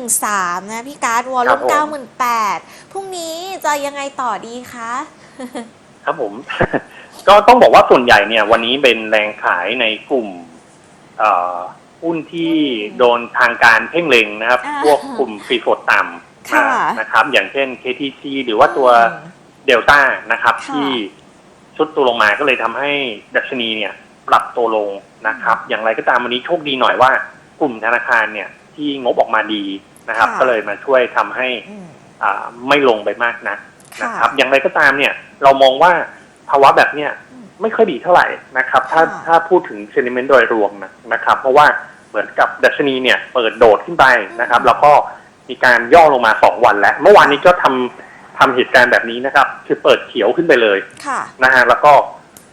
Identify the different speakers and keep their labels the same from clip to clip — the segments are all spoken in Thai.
Speaker 1: 513 นะพี่การ์ดวอล
Speaker 2: ครั
Speaker 1: ลุ่
Speaker 2: บ
Speaker 1: ม
Speaker 2: ผม
Speaker 1: 98,000พรุ่งนี้จะยังไงต่อดีคะ
Speaker 2: ครับผม ก็ต้องบอกว่าส่วนใหญ่เนี่ย วันนี้เป็นแรงขายในกลุ่มเอ่อหุ้นที่โดนทางการเพ่งเล็งนะครับ
Speaker 1: อ่า
Speaker 2: พวกกลุ่มฟรีโฟดต่ำ
Speaker 1: ค่ะ
Speaker 2: อ่านะครับ อย่างเช่น KTC หรือว่าตัว
Speaker 1: อืม
Speaker 2: เดลต้านะครับ
Speaker 1: ค่ะ
Speaker 2: ที่ชุดตัวลงมาก็เลยทำให้ดัชนีเนี่ย ปรับตัวลงนะครับ อย่างไรก็ตามวันนี้โชคดีหน่อยว่ากลุ่มธนาคารเนี่ย ที่งบออกมาดีนะครับ
Speaker 1: ค่ะ
Speaker 2: ก็เลยมาช่วยทำให้
Speaker 1: อืม
Speaker 2: อ่าไม่ลงไปมากนัก
Speaker 1: ค่ะ
Speaker 2: นะครับอย่างไรก็ตามเนี่ยเรามองว่าภาวะแบบเนี้ย
Speaker 1: อืม
Speaker 2: ไม่ค่อยดีเท่าไหร่นะครับ ถ้า
Speaker 1: ค่ะ
Speaker 2: ถ้าพูดถึงเซนิเมนต์โดยรวมนะนะครับ เพราะว่าเหมือนกับดัชนีเนี่ยเปิดโดดขึ้นไปนะครับ แล้วก็มีการย่อลงมาสองวันแล้ว เมื่อวานนี้ก็ทำทำเหตุการณ์แบบนี้นะครับ คือเปิดเขียวขึ้นไปเลย
Speaker 1: ค่ะ
Speaker 2: นะฮะแล้วก็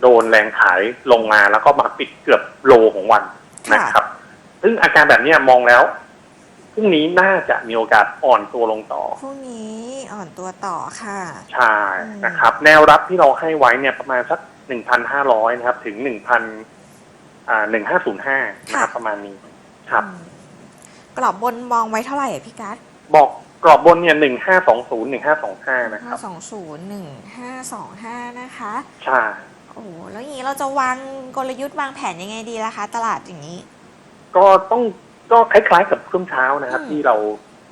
Speaker 2: โดนแรงขายลงมาแล้วก็มาปิดเกือบโลของวัน
Speaker 1: ค่ะ
Speaker 2: นะครับ ซึ่งอาการแบบเนี้ยมองแล้ว พรุ่งนี้น่าจะมีโอกาสอ่อนตัวลงต่อ
Speaker 1: พรุ่งนี้อ่อนตัวต่อค่ะ
Speaker 2: ใช่
Speaker 1: อืม
Speaker 2: นะครับ แนวรับที่เราให้ไว้เนี่ยประมาณสักหนึ่งพันห้าร้อยนะครับ ถึงหนึ่งพันอ่าหนึ่งห้าศูนย์ห้านะครับประมาณนี้ครับ
Speaker 1: อืมกรอบบนมองไว้เท่าไหร่อะพี่การ์ด
Speaker 2: บอกกรอบบนเนี่ยหนึ่งห้าสองศูนย์หนึ่งห้าสองห้านะค
Speaker 1: ห้า
Speaker 2: รับ
Speaker 1: สองศูนย์หนึ่งห้าสองห้านะคะ
Speaker 2: ใช่
Speaker 1: โอ้โหแล้วอย่างนี้เราจะวางกลยุทธ์วางแผนยังไงดีล่ะคะ ตลาดอย่างนี้
Speaker 2: ก็ต้อง ก็คล้าย ๆ กับช่วงเช้านะครับ
Speaker 1: อืม
Speaker 2: ที่เรา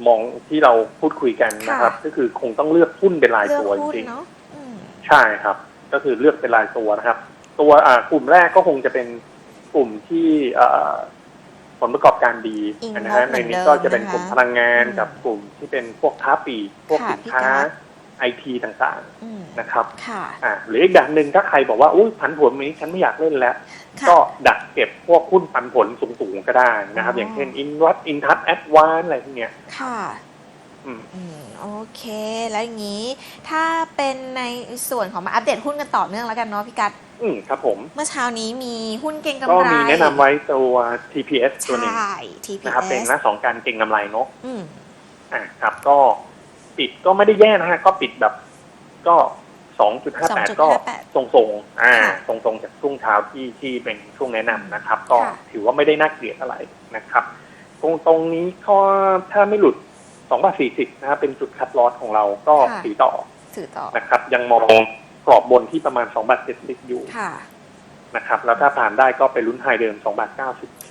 Speaker 2: มองที่เราพูดคุยกันนะครับ
Speaker 1: ค่ะ
Speaker 2: ก็คือคงต้องเลือกหุ้นเป็นราย
Speaker 1: เลือก
Speaker 2: ตัวจ
Speaker 1: หุ้น
Speaker 2: ริง
Speaker 1: เนาะอืม
Speaker 2: ๆใช่ครับ ก็คือเลือกเป็นรายตัวนะครับ ตัวอ่ากลุ่มแรกก็คงจะเป็นกลุ่มที่อ่าผลประกอบการดี
Speaker 1: อิง
Speaker 2: นะฮะ
Speaker 1: งบเห
Speaker 2: ใน
Speaker 1: มือน
Speaker 2: นี้
Speaker 1: เดิม
Speaker 2: ก็จะเป็น
Speaker 1: นะคะ
Speaker 2: กลุ่มพลังงาน
Speaker 1: อืม
Speaker 2: กับกลุ่มที่เป็นพวกค้าปลีกพวก
Speaker 1: ค่ะ
Speaker 2: สินค้า
Speaker 1: พี่การ์ด
Speaker 2: ไอทีต่าง
Speaker 1: อืม
Speaker 2: ๆนะครับ
Speaker 1: ค่ะ
Speaker 2: อ่าหรืออีกดักหนึ่งถ้าใครบอกว่าอุ้ยผันผวนนี้ฉันไม่อยากเล่นแล้ว
Speaker 1: ค่ะ
Speaker 2: ก็ดักเก็บพวกหุ้นปันผลสูงๆก็ได้นะครับ
Speaker 1: อ๋อ
Speaker 2: อ
Speaker 1: อย่าง
Speaker 2: เช่นอินวัตอินทัศแอดวานอะไรพวกเนี้ย
Speaker 1: ค่ะ
Speaker 2: อืม
Speaker 1: อืมโอเค แล้วอย่างนี้ ถ้าเป็นในส่วนของมาอัปเดตหุ้นกันต่อเนื่องแล้วกันเนาะพี่กัด
Speaker 2: อืมครับผม
Speaker 1: เมื่อเช้านี้มีหุ้นเก่งกำ
Speaker 2: ก็
Speaker 1: ไร
Speaker 2: มีแนะนำไว้ตัว TPS ตัวหนึ่ง
Speaker 1: ใช่
Speaker 2: นะครับ เป็น
Speaker 1: TPS
Speaker 2: หน้าสองการเก่งกำไรเนาะ
Speaker 1: อืม
Speaker 2: อ่าครับ ก็ ปิดก็ไม่ได้แย่นะฮะ ก็ปิดแบบ ก็สองจุดห้าแปดก็ทรงๆอ่า
Speaker 1: ค่ะ
Speaker 2: ทรงๆจากช่วงเช้าที่ที่เป็นช่วงแนะนำนะครับ ก็
Speaker 1: ค่ะ
Speaker 2: ถือว่าไม่ได้น่าเกลียดอะไรนะครับ ตรงตรงนี้ก็ถ้าไม่หลุดสองบาทสี่สิบนะครับเป็นจุดคัดลอสของเราก็ถือต่อ
Speaker 1: ถือต่อ
Speaker 2: นะครับ ยังมองกรอบบนที่ประมาณ2บาท70อยู่
Speaker 1: ค่ะ
Speaker 2: นะครับ แล้วถ้าผ่านได้ก็ไปลุ้นไฮเดิม2บาท90
Speaker 1: สอ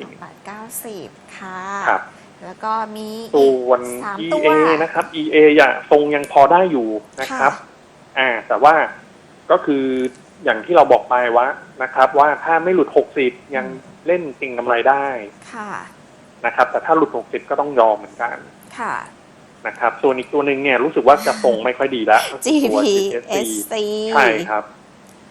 Speaker 1: งบาทเก้าสิบค่ะ
Speaker 2: ครับ
Speaker 1: แล้วก็มี
Speaker 2: ส่
Speaker 1: อีก
Speaker 2: วน
Speaker 1: สามตัว
Speaker 2: EA นะครับ EA อย่างทรงยังพอได้อยู่นะครับ อ่า แต่ว่าก็คืออย่างที่เราบอกไปว่านะครับ ว่าถ้าไม่หลุด 60 ยังเล่นเก่งกำไรได้
Speaker 1: ค่ะ
Speaker 2: นะครับ แต่ถ้าหลุด 60 ก็ต้องยอมเหมือนกัน
Speaker 1: ค่ะ
Speaker 2: นะครับ ส่วนอีกตัวหนึ่งเนี่ยรู้สึกว่าจะทรงไม่ค่อยดีแล้วก็คือตัว
Speaker 1: GPSC
Speaker 2: ใช่ครับ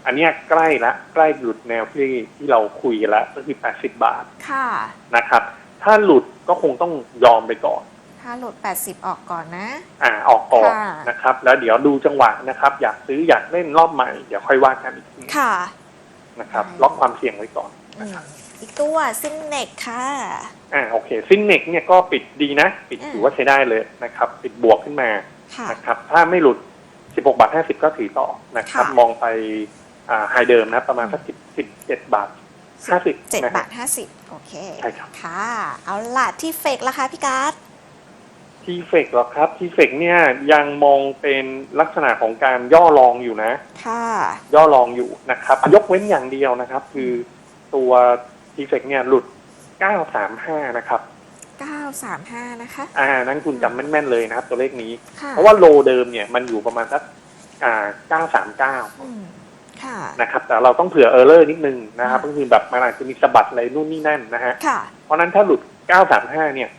Speaker 2: อันเนี้ยใกล้ละใกล้หลุดแนวที่ที่เราคุยกันแล้วก็คือ 80 บาท
Speaker 1: ค่ะ
Speaker 2: นะครับ ถ้าหลุดก็คงต้องยอมไปก่อน
Speaker 1: ถ้าหลุด 80 ออกก่อนนะ
Speaker 2: อ่าออกก่อน
Speaker 1: ค่ะ
Speaker 2: นะครับ แล้วเดี๋ยวดูจังหวะนะครับ อยากซื้ออยากเล่นรอบใหม่เดี๋ยวค่อยว่ากันอีกที
Speaker 1: ค่ะ
Speaker 2: นะครับ
Speaker 1: ได้
Speaker 2: ล็อกความเสี่ยงไว้ก่อน
Speaker 1: อื
Speaker 2: นะ
Speaker 1: ม
Speaker 2: ครับ
Speaker 1: อีกตัวซินเน็กค่ะ
Speaker 2: อ่าโอเคซินเน็กเนี่ยก็ปิดดีนะ ปิด
Speaker 1: อืม
Speaker 2: ถือว่าใช้ได้เลยนะครับ ปิดบวกขึ้นมา
Speaker 1: ค่ะ
Speaker 2: นะครับถ้าไม่หลุด 16บาท50 ก็ถือต่อนะครับ
Speaker 1: ค่ะ
Speaker 2: มองไปอ่าไฮเดิมนะ ประมาณสัก10 17บาท 50
Speaker 1: เจ็ด
Speaker 2: นะค
Speaker 1: บา
Speaker 2: รับ
Speaker 1: ทห้าสิบโอเค
Speaker 2: ใช่ครับ
Speaker 1: ค่ะ เอาล่ะที่เฟกราคาพี่การ์ด
Speaker 2: ทีเฟกหรอครับทีเฟกเนี่ยยังมองเป็นลักษณะของการย่อลองอยู่นะ
Speaker 1: ค่ะ
Speaker 2: ย่อลองอยู่นะครับ ยกเว้นอย่างเดียวนะครับ คือตัวทีเฟกเนี่ยหลุด 935 นะครับ
Speaker 1: 935 นะคะ
Speaker 2: อ่า นั้นคุณจำแม่นๆเลยนะครับ ตัวเลขนี้
Speaker 1: ค่ะ
Speaker 2: เพราะว่าโลเดิมเนี่ยมันอยู่ประมาณสักอ่า
Speaker 1: อืมค่ะ
Speaker 2: 939 นะครับแต่เราต้องเผื่อเออร์เลอร์นิดนึงนะครับ
Speaker 1: ค่ะ
Speaker 2: ก็คือแบบมันอาจจะมีสะบัดอะไรนู่นนี่นั่นนะฮะ
Speaker 1: ค่ะ
Speaker 2: เพราะฉะนั้นถ้าหลุด 935 เนี่ย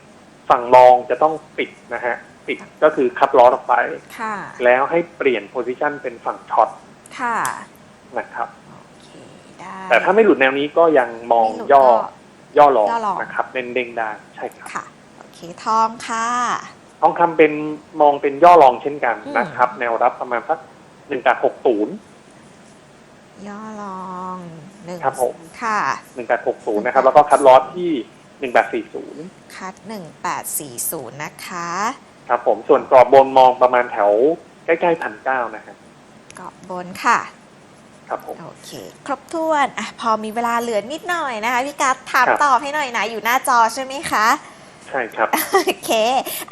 Speaker 2: ฝั่งรองจะต้องปิดนะฮะปิดก็คือคัดล้อออกไป
Speaker 1: ค่ะ
Speaker 2: แล้วให้เปลี่ยนโพซิชันเป็นฝั่งช็อต
Speaker 1: ค่ะ
Speaker 2: นะครับ
Speaker 1: โอเคได้
Speaker 2: แต่ถ้าไม่หลุดแนวนี้ก็ยังมอง
Speaker 1: ไม่หลุด
Speaker 2: ย่อ
Speaker 1: ก็
Speaker 2: ย่อลง
Speaker 1: ย่อลง
Speaker 2: นะครับเด้งๆได้ใช่ครับ
Speaker 1: ค่ะโอเคทองค่ะ
Speaker 2: ทองคำเป็นมองเป็นย่อลองเช่นกัน
Speaker 1: อืม
Speaker 2: นะครับ แนวรับประมาณสักหนึ่งจากหกศูนย์
Speaker 1: ย่อลองหนึ่ง
Speaker 2: ครับผม
Speaker 1: ค่ะ
Speaker 2: หนึ่งจากหกศูนย์นะครับ แล้วก็คัดลอสที่หนึ่งแบบสี่ศูนย์
Speaker 1: คัด1840นะคะ
Speaker 2: ครับผมส่วนกรอบบนมองประมาณแถวใกล้ๆพันเก้านะฮะ
Speaker 1: เกาะบนค่ะ
Speaker 2: ครับผม
Speaker 1: โอเค ครบถ้วนอะพอมีเวลาเหลือนิดหน่อยนะคะพี่กัดถาม
Speaker 2: ครับ
Speaker 1: ตอบให้หน่อยนะ อยู่หน้าจอใช่ไหมคะ
Speaker 2: ใช่ครับ
Speaker 1: โอเค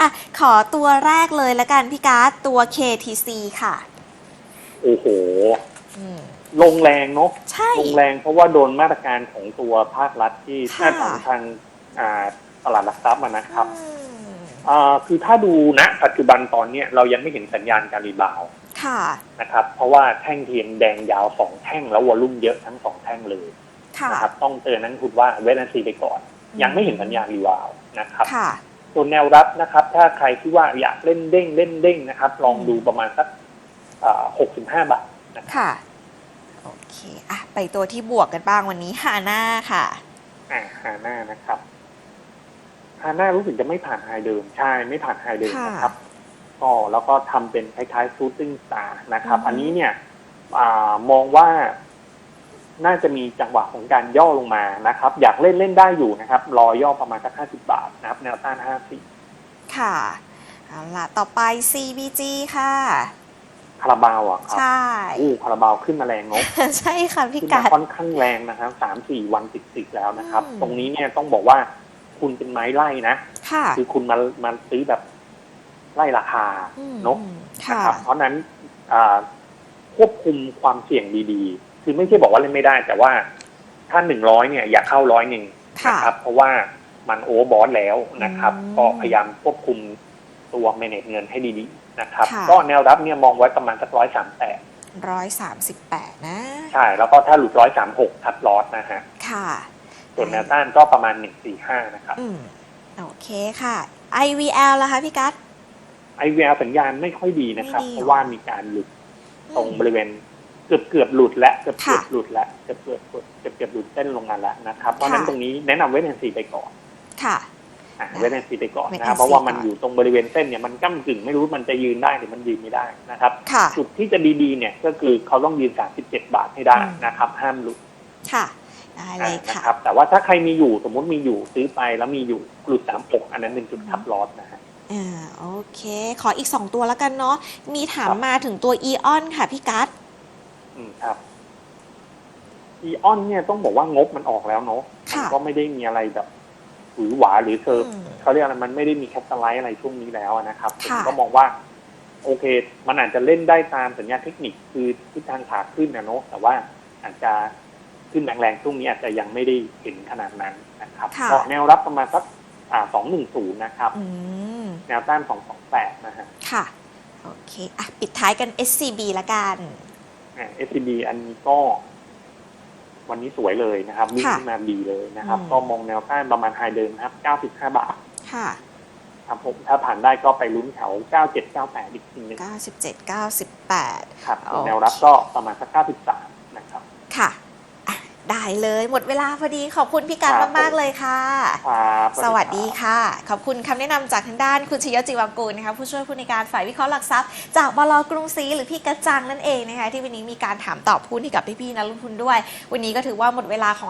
Speaker 1: อะขอตัวแรกเลยละกันพี่การ์ดตัว KTC ค่ะ
Speaker 2: โอ้โห
Speaker 1: อืม
Speaker 2: ลงแรงเนาะ
Speaker 1: ใช่
Speaker 2: ลงแรงเพราะว่าโดนมาตรการของตัวภาครัฐที่
Speaker 1: ค่ะ
Speaker 2: ถ้าของทางอ่าตลาดหลักทรัพย์อะนะครับ
Speaker 1: อืม
Speaker 2: อ่าคือถ้าดูณปัจจุบันตอนเนี้ยเรายังไม่เห็นสัญญาณการรีบาวด์
Speaker 1: ค่ะ
Speaker 2: นะครับ เพราะว่าแท่งเทียนแดงยาวสองแท่งแล้ววอลุ่มเยอะทั้งสองแท่งเลย
Speaker 1: ค่ะ
Speaker 2: นะครับต้องเตือนนักลงทุนว่าเวทนาซีไปก่อนยังไม่เห็นสัญญาณรีบาวด์นะครับ
Speaker 1: ค่ะ
Speaker 2: ส่วนแนวรับนะครับ ถ้าใครที่ว่าอยากเล่นเด้งเล่นเด้งนะครับ ลองดูประมาณสักหกสิบห้าบาทนะครับ
Speaker 1: ค่ะ โอเคอะไปตัวที่บวกกันบ้างวันนี้ฮาน่าค่ะ
Speaker 2: อ่าฮาน่านะครับฮาน่ารู้สึกจะไม่ผ่านไฮเดิม ใช่ไม่ผ่านไฮเดิม
Speaker 1: ค่ะ
Speaker 2: นะครับก็แล้วก็ทำเป็นคล้ายๆซูตติ้งสตาร์นะครับ
Speaker 1: อือฮึ
Speaker 2: อันนี้เนี่ยอามองว่า น่าจะมีจังหวะของการย่อลงมานะครับ อยากเล่นเล่นได้อยู่นะครับ รอย่อประมาณสักห้าสิบาทนะครับ แนวต้านห้าสิบ
Speaker 1: ค่ะเอาล่ะต่อไป CBG ค่ะ
Speaker 2: คาราบาวอะครับ
Speaker 1: ใช่
Speaker 2: อู้คาราบาวขึ้นมาแรงเนาะ
Speaker 1: ใช่ค่ะพี่
Speaker 2: ขึ้น
Speaker 1: กา
Speaker 2: มา
Speaker 1: ด
Speaker 2: ค่อนข้างแรงนะครับสามสี่วันติดติดๆแล้วนะครับ
Speaker 1: อืม
Speaker 2: ตรงนี้เนี่ยต้องบอกว่าคุณเป็นไม้ไล่นะ
Speaker 1: ค่ะ
Speaker 2: คือคุณมามาซื้อแบบไล่ราคา
Speaker 1: อืม
Speaker 2: เนาะ
Speaker 1: อืม
Speaker 2: นะ
Speaker 1: ค่ะ
Speaker 2: ครับเพราะฉะนั้นอ่าควบคุมความเสี่ยงดีๆ คือไม่ใช่บอกว่าเล่นไม่ได้ แต่ว่าถ้าหนึ่งร้อยเนี่ยอย่าเข้าร้อยหนึ่ง
Speaker 1: ค่ะ
Speaker 2: นะครับ เพราะว่ามันโอเวอร์บอสแล้วนะครับ
Speaker 1: อืม
Speaker 2: ก็พยายามควบคุมตัวเมเนจเงินให้ดีๆ นะครับ
Speaker 1: ค่ะ
Speaker 2: ก็แนวรับเนี่ยมองไว้ประมาณสักร้อยสามแปด
Speaker 1: ร้อยสามสิบแปดนะ
Speaker 2: ใช่ แล้วก็ถ้าหลุดร้อยสามหกทัดลอสนะฮะ
Speaker 1: ค่ะ
Speaker 2: ส่วนแนวต้านก็ประมาณหนึ่งสี่ห้านะครับ
Speaker 1: อืมโอเคค่ะ IVL ล่ะคะพี่กัส
Speaker 2: ไอแววสัญญาณไม่ค่อยดีนะครับ
Speaker 1: ไม่ดี
Speaker 2: เพราะว่ามีการหลุดตรงบริเวณเกือบเกือบๆหลุดและเกือบเกือบ
Speaker 1: ค่ะ
Speaker 2: หลุดและเกือบเกือบหลุดเกือบเกือบหลุดเส้นลงมาแล้วนะครับ เพราะฉะนั้น
Speaker 1: ค่ะ
Speaker 2: ตรงนี้แนะนำเวทแอนซีไปก่อน
Speaker 1: ค่ะ
Speaker 2: อะ
Speaker 1: ได้
Speaker 2: เวทแอนซีไปก่อน
Speaker 1: wait
Speaker 2: นะครับ
Speaker 1: and
Speaker 2: เพราะว่ามัน
Speaker 1: see ก่อน
Speaker 2: อยู่ตรงบริเวณเส้นเนี่ยมันก้ากึ่งไม่รู้มันจะยืนได้หรือมันยืนไม่ได้นะครับ
Speaker 1: ค่ะ
Speaker 2: จุดที่จะดีๆเนี่ยก็คือเขาต้องยืน 37 บาทให้ได้
Speaker 1: อืม
Speaker 2: นะครับ ห้ามหลุด
Speaker 1: ค่ะได้เล
Speaker 2: อ่ายนะ
Speaker 1: ค่ะ
Speaker 2: ครับ แต่ว่าถ้าใครมีอยู่สมมุติมีอยู่ซื้อไปแล้วมีอยู่หลุด36อันนั้นเป็นจุดทับลอสนะฮะ
Speaker 1: อ่าโอเค ขออีก2ตัวแล้วกันเนาะมีถาม
Speaker 2: ครับ
Speaker 1: มาถึงตัว EON ค่ะพี่กัส
Speaker 2: อืมครับอีออนเนี่ยต้องบอกว่างบมันออกแล้วเนาะมั
Speaker 1: ค่ะ
Speaker 2: ก็ไม่ได้มีอะไรแบบ หวือหวาหรือเธอ
Speaker 1: อืม
Speaker 2: เขาเรียกอะไรมันไม่ได้มีแคปตาไลท์อะไรช่วงนี้แล้วนะครับผม
Speaker 1: ค่ะ
Speaker 2: ก็มองว่า โอเค มันอาจจะเล่นได้ตามสัญญาณเทคนิคคือทิศทางขาขึ้นนะเนาะแต่ว่าอาจจะขึ้นแรงๆช่วงนี้อาจจะยังไม่ได้เห็นขนาดนั้นนะครับ
Speaker 1: ค่ะ
Speaker 2: ก็แนวรับประมาณสักอ่าสองหนึ่งศูนย์นะครับ
Speaker 1: อืม
Speaker 2: แนวต้านสองสองแปดนะฮะ
Speaker 1: ค่ะโอเคอะปิดท้ายกัน SCB ละกัน
Speaker 2: อ่า SCB อันนี้ก็ วันนี้สวยเลยนะครับวิ่ง
Speaker 1: ค่ะ
Speaker 2: ขึ้นมาดีเลยนะครับ
Speaker 1: อืม
Speaker 2: ก็มองแนวต้านประมาณไฮเดิมนะครับ 95 บาท
Speaker 1: ค่ะ
Speaker 2: ครับผมถ้าผ่านได้ก็ไปลุ้นแถว 97 98 อีกทีหนึง
Speaker 1: 97 98
Speaker 2: ครับส่วน
Speaker 1: โอเค
Speaker 2: แนวรับก็ประมาณสัก 93 นะครับ
Speaker 1: ค่ะ อะได้เลยหมดเวลาพอดีขอบคุณพี่กัส
Speaker 2: ครับ
Speaker 1: มาก ๆ เลยค่ะ
Speaker 2: ครับ
Speaker 1: สวัสดี
Speaker 2: ครับ
Speaker 1: ค่ะ ขอบคุณคำแนะนำจากทางด้านคุณชยศจิวังกูลนะคะผู้ช่วยผู้ในวยการฝ่ายวิเคราะห์หลักทรัพย์ จากบลกรุงศรีหรือพี่กระจังนั่นเองนะคะที่วันนี้มีการถามตอบหุ้นให้กับพี่ๆนักลงทุนด้วย วันนี้ก็ถือว่าหมดเวลาของ